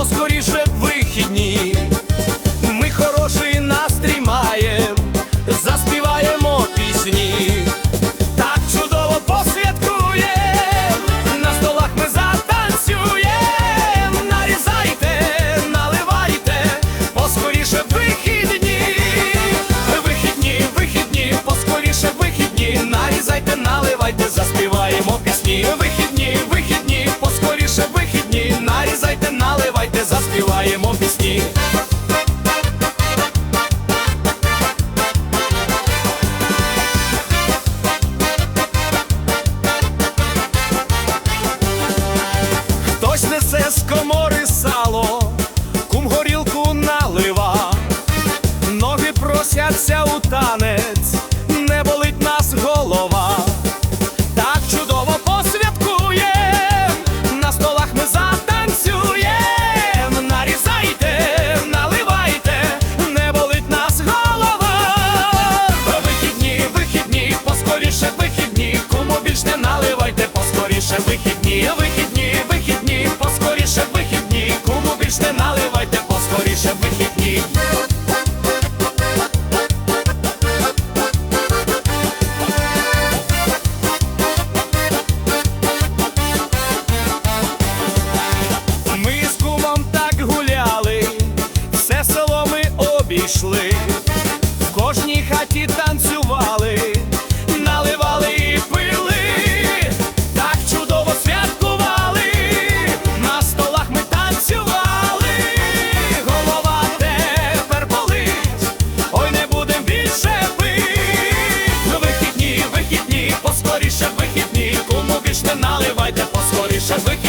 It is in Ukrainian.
поскоріше вихідні. Пісні. Хтось несе з комори сало, кум горілку налива, ноги просяться у танець, кожній хаті танцювали, наливали і пили, так чудово святкували, на столах ми танцювали, голова тепер болить, ой не будем більше пить. Вихідні, вихідні, поскоріше вихідні, кому більш не наливайте, поскоріше вихідні.